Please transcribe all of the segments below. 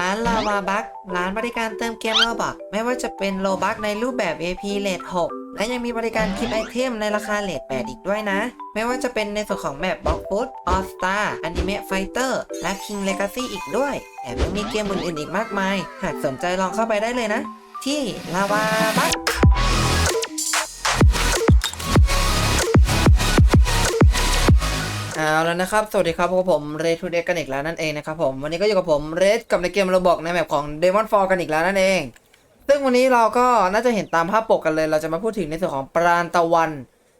ร้านลาวาบัคร้านบริการเติมเกมโลบักไม่ว่าจะเป็นโลบักในรูปแบบ AP เลท6และยังมีบริการคิดไอเทมในราคาเลท8อีกด้วยนะ ไม่ว่าจะเป็นในส่วนของแมปบล็อกฟุตออสตาอนิเมะไฟเตอร์และ King Legacy อีกด้วยแถมยังมีเกมอื่นๆอีกมากมาย หากสนใจลองเข้าไปได้เลยนะ ที่ลาวาบัค เอาแล้วนะครับ สวัสดีครับพบกผมเรทูเดกันอีกแล้วนั่นเองนะครับผม วันนี้ก็อยู่กับผมเรทกับในเกมเรบอกในแมปของ Demon Fall กันอีกแล้วนั่นเอง ซึ่งวันนี้เราก็น่าจะเห็นตามภาพปกกันเลย เราจะมาพูดถึงในส่วนของปราณตะวัน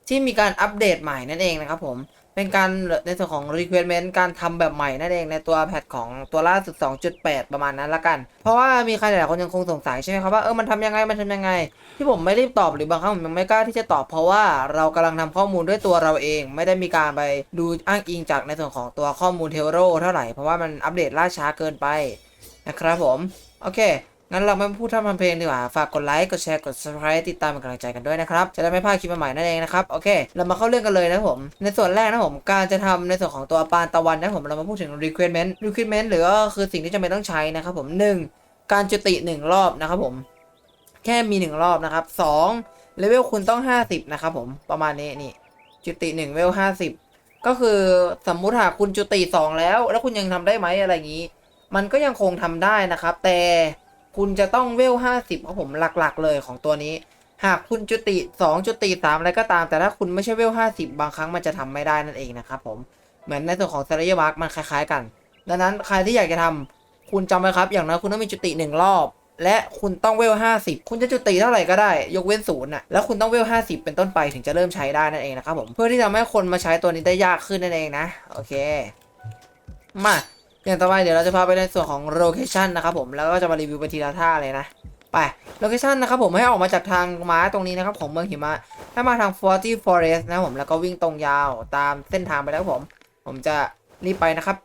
ที่มีการอัปเดตใหม่นั่นเองนะครับผม เป็นการในส่วนของ requirement การทำแบบใหม่นั่นเองในตัวแพทของตัวล่าสุด 2.8 ประมาณนั้นละกัน เพราะว่ามีใครหลายคนยังคงสงสัยใช่ไหมครับว่าเออมันทำยังไงมันทำยังไง ที่ผมไม่รีบตอบหรือบางครั้งผมยังไม่กล้าที่จะตอบเพราะว่าเรากำลังทำข้อมูลด้วยตัวเราเอง ไม่ได้มีการไปดูอ้างอิงจากในส่วนของตัวข้อมูลเทโรเท่าไหร่เพราะว่ามันอัปเดตล่าช้าเกินไปนะครับผมโอเค งั้นเราไม่พูดท่าทำเพลงดีกว่า ฝากกดไลค์ กดแชร์ กด subscribe ติดตามเป็นกำลังใจกันด้วยนะครับ จะได้ไม่พลาดคลิปใหม่ๆนั่นเองนะครับ โอเค เรามาเข้าเรื่องกันเลยนะผม ในส่วนแรกนะผม การจะทำในส่วนของตัวปานตะวันนะผม เรามาพูดถึง requirement requirement หรือก็คือสิ่งที่จำเป็นต้องใช้นะครับผมหนึ่งการจุติ 1 รอบนะครับผม แค่มี 1 รอบนะครับสองเลเวลคุณต้อง 50 นะครับผม ประมาณนี้นี่ จุติ1เลเวล50 ก็คือสมมุติหากคุณจุติ 2 แล้ว แล้วคุณยังทำได้ไหมอะไรอย่างนี้ มันก็ยังคงทำได้นะครับ แต่ คุณจะต้องเวล 50ครับผมหลักๆ เลยของตัวนี้ หากคุณจุติ 2 จุติ 3 อะไรก็ตาม แต่ถ้าคุณไม่ใช่เวล 50 บางครั้งมันจะทำไม่ได้นั่นเองนะครับผม เหมือนในส่วนของเซเลยบักมันคล้าย ๆ กัน ดังนั้นใครที่อยากจะทำคุณจำไว้ครับ อย่างน้อยคุณต้องมีจุติ 1 รอบ และคุณต้องเวล 50 คุณจะจุติเท่าไหร่ก็ได้ ยกเว้นศูนย์น่ะแล้วคุณต้องเวล 50 เป็นต้นไปถึงจะเริ่มใช้ได้นั่นเองนะครับผม เพื่อที่จะให้คนมาใช้ตัวนี้ได้ยากขึ้นนั่นเองนะ โอเค มา อย่างต่อไปเดี๋ยวเราจะพาไปในส่วนของโลเคชันนะครับผมแล้วก็จะมารีวิวไปทีละท่าเลยนะไปโลเคชันนะครับผมให้ออกมาจากทางม้าตรงนี้นะครับของเมืองหิมะให้มาทาง40 Forest นะผมแล้วก็วิ่งตรงยาวตามเส้นทางไปแล้วผม ผมจะรีบไปนะครับ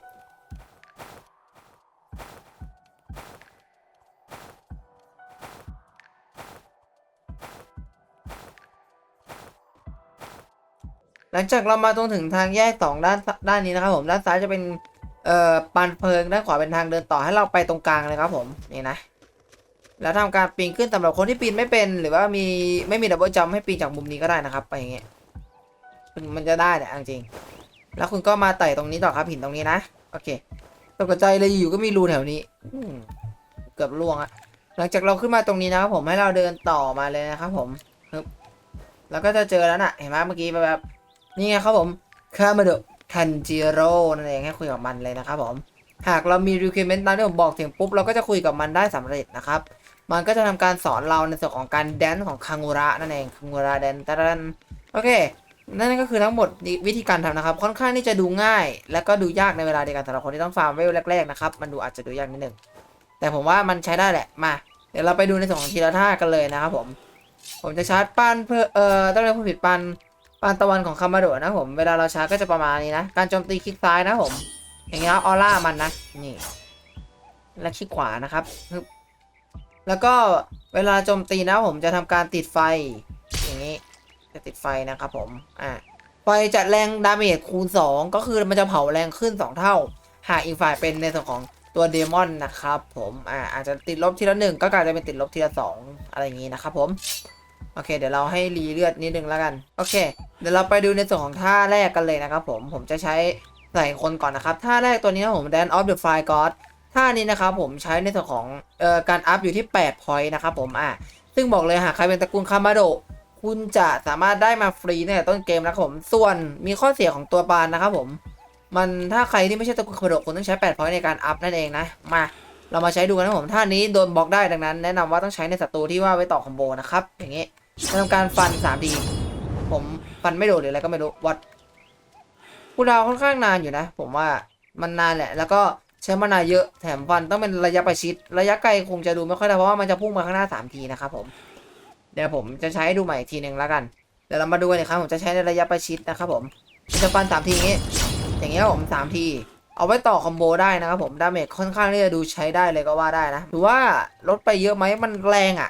หลังจากเรามาตรงถึงทางแยกสองด้านด้านนี้นะครับผมด้านซ้ายจะเป็น เอ่อปานเพลิงด้านขวาเป็นทางเดินต่อให้เราไปตรงกลางเลยครับผมนี่นะแล้วทำการปีนขึ้นสำหรับคนที่ปีนไม่เป็น หรือว่ามีไม่มีดับเบิลจัมให้ปีนจากมุมนี้ก็ได้นะครับ ไปอย่างเงี้ยมันจะได้เนี่ยเอาจริง แล้วคุณก็มาไต่ตรงนี้ต่อครับหินตรงนี้นะโอเคตกใจเลยอยู่ก็มีรูแถวนี้อเกือบล่วงอะหลังจากเราขึ้นมาตรงนี้นะครับผมให้เราเดินต่อมาเลยนะครับผมแล้วก็จะเจอแล้วน่ะ เห็นไหมเมื่อกี้แบบนี่ไงครับผมคามาโด ทันจิโร่นั่นเองให้คุยกับมันเลยนะครับผมหากเรามี requirement ตามที่ผมบอกถึงปุ๊บ เราก็จะคุยกับมันได้สำเร็จนะครับ มันก็จะทำการสอนเราในส่วนของการแดนของคังุระนั่นเองคังุระแดนตะดันโอเค นั่นก็คือทั้งหมดวิธีการทำนะครับ ค่อนข้างที่จะดูง่าย และก็ดูยากในเวลาเดียวกันสำหรับคนที่ต้องฟาร์มเวลแรกๆนะครับ มันดูอาจจะดูยากนิดนึง แต่ผมว่ามันใช้ได้แหละ มา เดี๋ยวเราไปดูในส่วนของทีละท่ากันเลยนะครับผม ผมจะชาร์จปานเพื่อ เอ่อ ต้องเรียกผู้ผิดปาน ปานตะวันของคามาโดะนะผมเวลาเราชาร์จก็จะประมาณนี้นะ การโจมตีคลิกซ้ายนะผม อย่างเงี้ยออร่ามันนะนี่ และคลิกขวานะครับ แล้วก็เวลาโจมตีนะผมจะทำการติดไฟ อย่างนี้ จะติดไฟนะครับผมอ่าไฟจะแรงดาเมจคูณ 2 ก็คือมันจะเผาแรงขึ้น 2 เท่า หากอีกฝ่ายเป็นในส่วนของตัวเดมอนนะครับผมอ่าอาจจะติดลบทีละหนึ่งก็กลายจะเป็นติดลบทีละสองอะไรอย่างนี้นะครับผม โอเค เดี๋ยวเราให้รีเลือดนิดนึงแล้วกัน โอเค เดี๋ยวเราไปดูในส่วนของท่าแรกกันเลยนะครับผม ผมจะใช้ใส่คนก่อนนะครับ ท่าแรกตัวนี้นะผม Dan of the Fire God ท่านี้นะครับผมใช้ในส่วนของเอ่อการอัพอยู่ที่8 point นะครับผม อ่าซึ่งบอกเลยหากใครเป็นตระกูลคามาโดคุณจะสามารถได้มาฟรีตั้งแต่ต้นเกมนะครับผม ส่วนมีข้อเสียของตัวปานนะครับผม มันถ้าใครที่ไม่ใช่ตระกูลคามาโดคุณต้องใช้8 point ในการอัพนั่นเองนะ มา เรามาใช้ดูกันนะผม ท่านี้โดนบล็อกได้ดังนั้น แนะนำว่าต้องใช้ในศัตรูที่ว่าไว้ต่อคอมโบนะครับ อย่างนี้ ทำการฟัน3ทีผมฟันไม่โดนหรืออะไรก็ไม่รู้วัดคูลดาวค่อนข้างนานอยู่นะ ผมว่ามันนานแหละ แล้วก็ใช้มานานเยอะแถมฟันต้องเป็นระยะประชิด ระยะไกลคงจะดูไม่ค่อยได้เพราะว่ามันจะพุ่งมาข้างหน้าสามทีนะครับผมเดี๋ยวผมจะใช้ดูใหม่อีกทีหนึ่งแล้วกันเดี๋ยวเรามาดูกันอีกครั้งผมจะใช้ในระยะประชิดนะครับผมจะฟันสามทีอย่างงี้ อย่างเงี้ยผมสามทีเอาไว้ต่อคอมโบได้นะครับผมดาเมจค่อนข้างที่จะดูใช้ได้เลยก็ว่าได้นะถือว่าลดไปเยอะไหมมันแรงอะ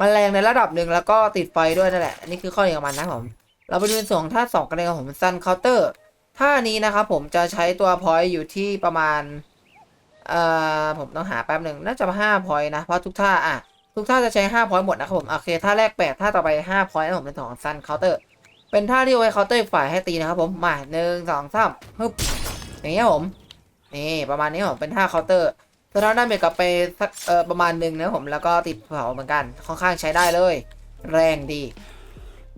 มันแรงในระดับหนึ่งแล้วก็ติดไฟด้วยนั่นแหละ อันนี่คือข้อดีของมันนะผม เราไปดูในส่วนของท่าสองกันเลยครับผมซันเคาน์เตอร์ท่านี้นะครับผมจะใช้ตัวพอยต์อยู่ที่ประมาณเอ่อผมต้องหาแป๊บหนึ่งน่าจะห้าพอยต์นะ เพราะทุกท่าอะทุกท่าจะใช้ห้าพอยต์หมดนะครับผมโอเคท่าแรกแปดท่าต่อไปห้าพอยต์นะผมเป็นของซันเคาน์เตอร์เป็นท่าที่เอาไว้เคาน์เตอร์ฝ่ายให้ตีนะครับผมมาหนึ่งสองสามฮึบอย่างเงี้ยผมนี่ประมาณนี้ผมเป็นท่าเคาน์เตอร์ สะท้อนดาเมจกลับไปสักเอ่อประมาณหนึ่งนะผมแล้วก็ติดเผาเหมือนกัน ค่อนข้างใช้ได้เลย แรงดี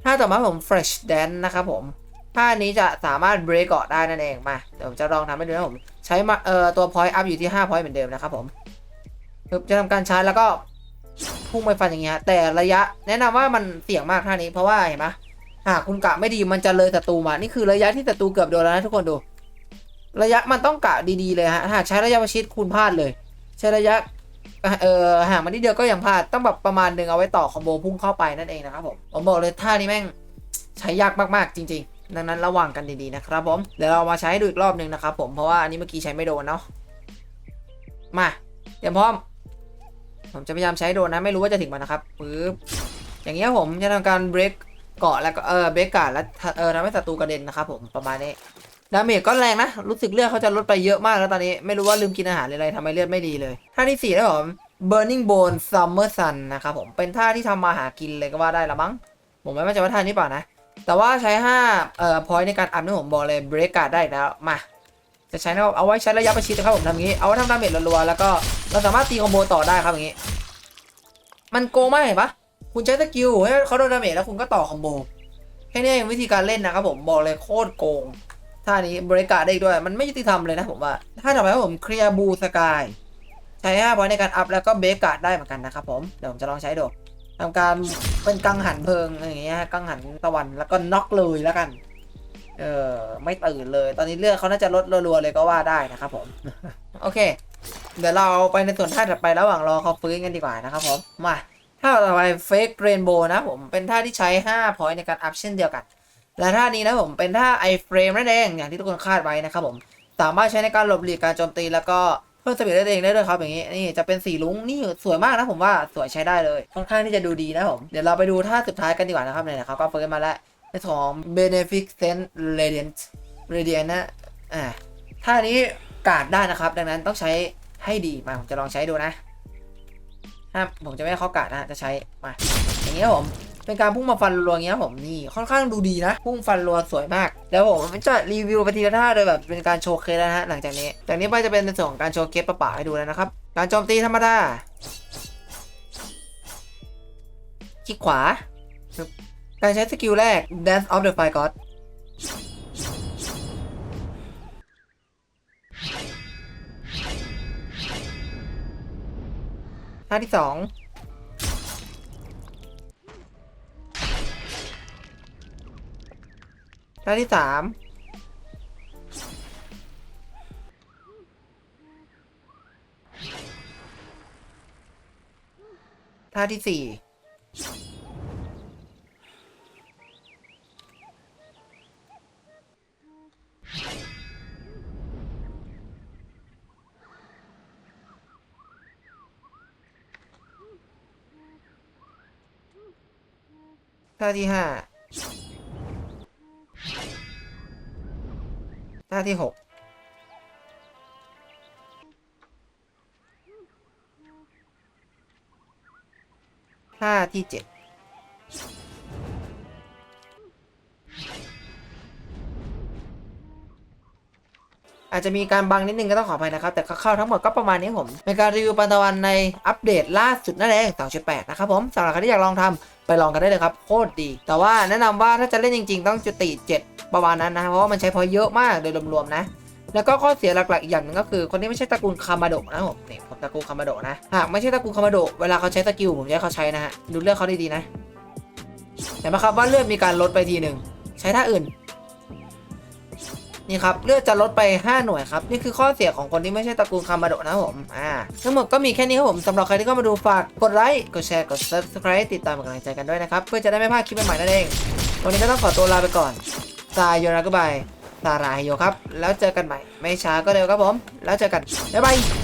ท่าต่อมาผม fresh dance นะครับผมท่านี้จะสามารถ break เกาะได้นั่นเองมาเดี๋ยวผมจะลองทำให้ดูนะผม ใช้มาเอ่อตัว point up อยู่ที่5 point เหมือนเดิมนะครับผมจะทำการชาร์จแล้วก็พุ่งไปฟันอย่างเงี้ยแต่ระยะแนะนำว่ามันเสี่ยงมากท่านี้เพราะว่าเห็นไหมหากคุณกะไม่ดีมันจะเลยศัตรูมานี่คือระยะที่ศัตรูเกือบโดนแล้วนะทุกคนดู ระยะมันต้องกะดีๆเลยฮะหากใช้ระยะประชิดคุณพลาดเลย ใช้ระยะเออห่างมานิดเดียวก็ยังพลาดต้องแบบประมาณหนึ่งเอาไว้ต่อคอมโบพุ่งเข้าไปนั่นเองนะครับผมผมบอกเลยท่านี้แม่งใช้ยากมากๆจริง ๆ ดังนั้นระวังกันดีๆนะครับผมเดี๋ยวเรามาใช้ให้ดูอีกรอบหนึ่งนะครับผมเพราะว่าอันนี้เมื่อกี้ใช้ไม่โดนเนาะมาเตรียมพร้อม ผมจะพยายามใช้โดนนะไม่รู้ว่าจะถึงมันนะครับปึ๊บอย่างเงี้ยผมจะทำการเบรกเกาะแล้วก็เออเบรกการ์ดแล้วเออทำให้ศัตรูกระเด็นนะครับผมประมาณนี้ ดาเมจก็แรงนะ รู้สึกเลือดเขาจะลดไปเยอะมากแล้วตอนนี้ ไม่รู้ว่าลืมกินอาหารอะไรทำให้เลือดไม่ดีเลย ท่าที่สี่นะผม Burning Bone Summer Sun นะครับผม เป็นท่าที่ทำมาหากินเลยก็ว่าได้ละมั้ง ผมไม่มั่ใจว่าท่านี้เปล่านะ แต่ว่าใช้5เอ่อ point ในการอัพนี่ผมบอกเลย break guard ได้แล้ว มา จะใช้นะครับ เอาไว้ใช้ระยะประชิดนะครับผมทำอย่างนี้ เอาไว้ทำดาเมจรัวๆ แล้วก็เราสามารถตีคอมโบต่อได้ครับอย่างนี้ มันโกงมากเห็นปะคุณใช้สกิลให้เขาโดนดาเมจแล้วคุณก็ต่อคอมโบแค่นี้เองวิธีการเล่นนะครับผมบอกเลยโคตรโกง ท่านี้บริการได้อีกด้วย มันไม่ยุติธรรมเลยนะผมว่า ถ้าต่อไปผมเคลียร์บูสกายใช้5พอยในการอัพแล้วก็เบรกการ์ดได้เหมือนกันนะครับผม เดี๋ยวผมจะลองใช้ดูทำการเป็นกังหันเพลิงอะไรอย่างเงี้ยกังหันตะวันแล้วก็น็อกเลยแล้วกัน เออไม่ตื่นเลย ตอนนี้เลือดเขาน่าจะลดรัวๆเลยก็ว่าได้นะครับผม โอเค เดี๋ยวเราไปในส่วนท่าถัดไประหว่างรอเขาฟื้นกันดีกว่านะครับผมมาท่าต่อไปเฟกเรนโบว์นะผมเป็นท่าที่ใช้5พอยในการอัพเช่นเดียวกัน และท่านี้นะผมเป็นท่า i frame นั่นเองอย่างที่ทุกคนคาดไว้นะครับผมสามารถใช้ในการหลบหลีกการโจมตีแล้วก็เพิ่มสปีดได้เองได้ด้วยครับอย่างนี้นี่จะเป็นสีลุงนี่สวยมากนะผมว่าสวยใช้ได้เลยค่อนข้างที่จะดูดีนะผมเดี๋ยวเราไปดูท่าสุดท้ายกันดีกว่านะครับเนี่ยนะครับก็เฟิร์นมาแล้วในของ beneficent radiant radiant นะอ่าท่านี้กาดได้นะครับ ดังนั้นต้องใช้ให้ดีมาผมจะลองใช้ดูนะห้ามผมจะไม่ให้เขากาดนะจะใช้มาอย่างนี้ผม เป็นการพุ่งมาฟันรัวเงี้ยผมนี่ค่อนข้างดูดีนะ พุ่งฟันรัวสวยมาก แล้วผมจะรีวิวไปทีละท่าโดยแบบเป็นการโชว์เคสแล้วนะฮะหลังจากนี้ จากนี้ไปจะเป็นในส่วนของการโชว์เคสประๆให้ดูแล้วนะครับ การโจมตีธรรมดาคลิกขวา การใช้สกิลแรก Dance of the Fire God ท่าที่สอง ท่าที่สามท่าที่สี่ท่าที่ห้า ท่าที่หกท่าที่เจ็ด อาจจะมีการบังนิดนึงก็ต้องขออภัยนะครับ แต่คร่าทั้งหมดก็ประมาณนี้ผมเป็นการรีวิวปันตะวันในอัปเดตล่าสุดนั่นเอง2.8 นะครับผมสำหรับใครที่อยากลองทำไปลองกันได้เลยครับโคตรดี แต่ว่าแนะนำว่าถ้าจะเล่นจริง ๆ ต้องจุติ 7 ประมาณนั้นนะเพราะว่ามันใช้พอเยอะมากโดยรวมๆนะแล้วก็ข้อเสียหลักๆอีกอย่างหนึ่งก็คือ คนที่ไม่ใช่ตระกูลคามาโดะนะผมนี่ผมตระกูลคามาโดะนะหากไม่ใช่ตระกูลคามาโดะเวลาเขาใช้สกิลผมจะให้เขาใช้นะฮะดูเลือดเขาดีๆนะเห็นไหมครับว่าเลือดมีการลดไปทีหนึ่งใช้ท่าอื่น นี่ครับเลือดจะลดไป 5 หน่วยครับ นี่คือข้อเสียของคนที่ไม่ใช่ตระกูลคามาโดะนะผมอ่าทั้งหมดก็มีแค่นี้ครับผมสำหรับใครที่เข้ามาดูฝากกดไลค์กดแชร์กด subscribe ติดตามเป็นกำลังใจกันด้วยนะครับเพื่อจะได้ไม่พลาดคลิปใหม่ๆนั่นเอง วันนี้ก็ต้องขอตัวลาไปก่อนซายโยนากุบายตาราฮิโยครับ แล้วเจอกันใหม่ ไม่ช้าก็เร็วครับผม แล้วเจอกัน บ๊ายบาย